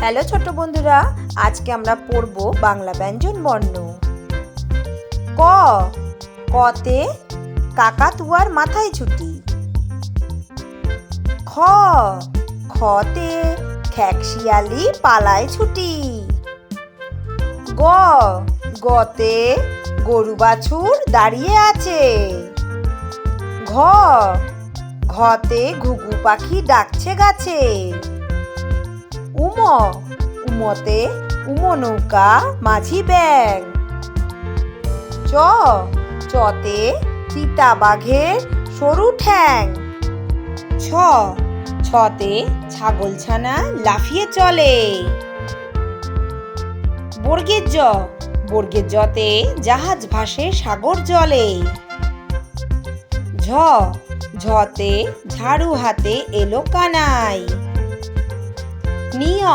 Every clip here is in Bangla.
হ্যালো ছোট বন্ধুরা, আজকে আমরা পড়ব বাংলা ব্যঞ্জন বর্ণ। ক, কতে কাকাতুয়ার মাথায় ছুটি খ, খতে খ্যাকশিয়ালি পালায় ছুটি। গ, গতে গরু বাছুর দাঁড়িয়ে আছে। ঘ, ঘতে ঘুঘু পাখি ডাকছে গাছে। উম। উমতে উমো নৌকা, মাঝি ব্যাং চ। চতে চিতা বাঘের সরু ঠ্যাং। ছ। ছতে ছাগলছানা লাফিয়ে চলে। বর্গের জ। বর্গের জতে জাহাজ ভাসে সাগর জলে। ঝ। ঝতে ঝাড়ু হাতে এলো কানাই। নিয়,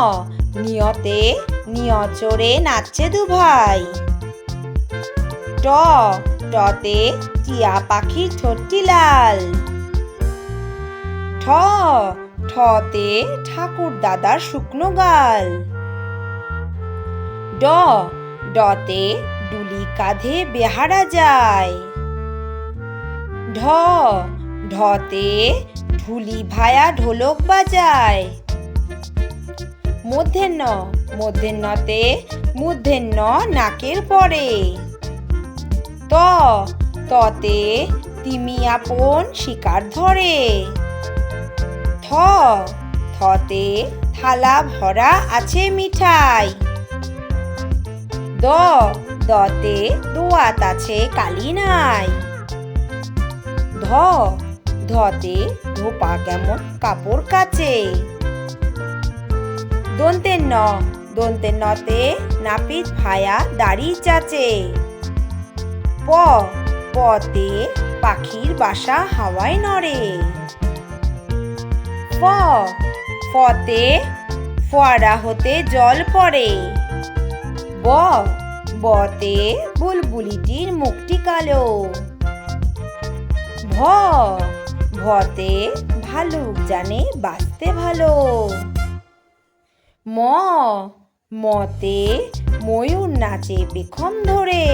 নিয়তে নিয় চড়ে নাচছে দু ভাই ট, টতে টিয়া পাখির ঠোঁটটি লাল। ঠ, ঠতে ঠাকুর দাদার শুকনো গাল। ড, ডতে ডুলি কাঁধে বেহারা যায়। ঢ, ঢতে ঢুলি ভায়া ঢোলক বাজায়। মূর্ধন্য মূর্ধন্যতে মূর্ধন্য নাকের পরে। ত, ততে তিমি আপন শিকার ধরে। থ, থতে থালা ভরা আছে মিঠাই। দ, দতে দোয়াত আছে কালি নাই। ধ, ধতে ধোপা কেমন কাপড় কাচে। দন্তের ন দন্তের নতে নাপিত ভায়া দাড়ি চাচে। প, পতে পাখির বাসা হাওয়ায় নড়ে। ফ, ফতে ফোয়ারা হতে জল পড়ে। ব, বতে বুলবুলিটির মুখটি কালো। ভ, ভতে ভালুক জানে বাঁচতে ভালো। ম, মতে ময়ূর নাচে পেখম ধরে।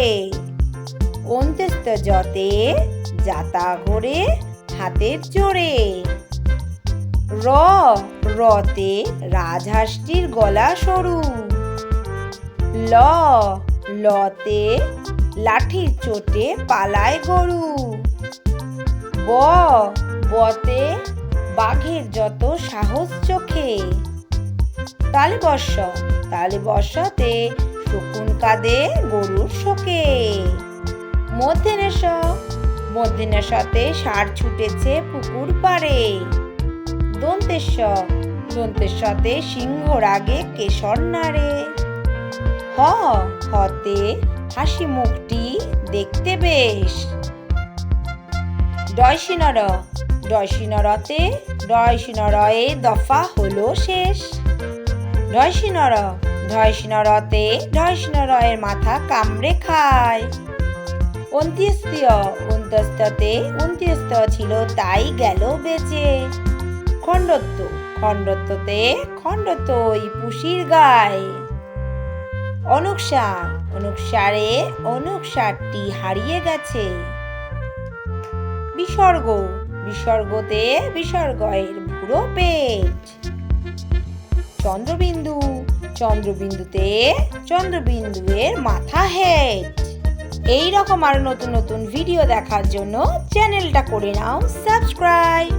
অন্ত্যস্ত জতে যাতা ঘোরে হাতের জোরে। র, রতে রাজহাঁসটির গলা সরু। ল, লতে লাঠির চোটে পালায় গরু। ব, বতে বাঘের যত সাহস চোখে। তালে বর্ষ, তালে বর্ষতে শকুন কাঁদে গরুর শোকে। মধ্যেনেশ মধ্যেনেশতে সার ছুটেছে পুকুর পাড়ে। দন্তেশ্ব দন্তেশ্বতে সিংহ রাগে কেশর নাড়ে। হ, হতে হাসি মুখটি দেখতে বেশ। ডয়সিনর, ডয়সিনরতে ডয়সিনরয়ে দফা হলো শেষ। ডয়সিনর ডয়সিনরতে ডয়সিনরয়ের মাথা কামড়ে খায়। অন্ত্যেস্তীয় অন্ত্যস্ততে অন্ত্যস্ত ছিল, তাই গেল বেঁচে। খণ্ডত্ব, খণ্ডত্বতে খণ্ডত্ব ওই পুষির গায়। অনুসার অনুসারে অনুসারটি হারিয়ে গেছে। বিসর্গ বিসর্গতে বিসর্গয়ের বুড়ো পেট। চন্দ্রবিন্দু, চন্দ্রবিন্দুতে চন্দ্রবিন্দুয়ের মাথা হেড এই রকম আরও নতুন নতুন ভিডিও দেখার জন্য চ্যানেলটা করে নাও সাবস্ক্রাইব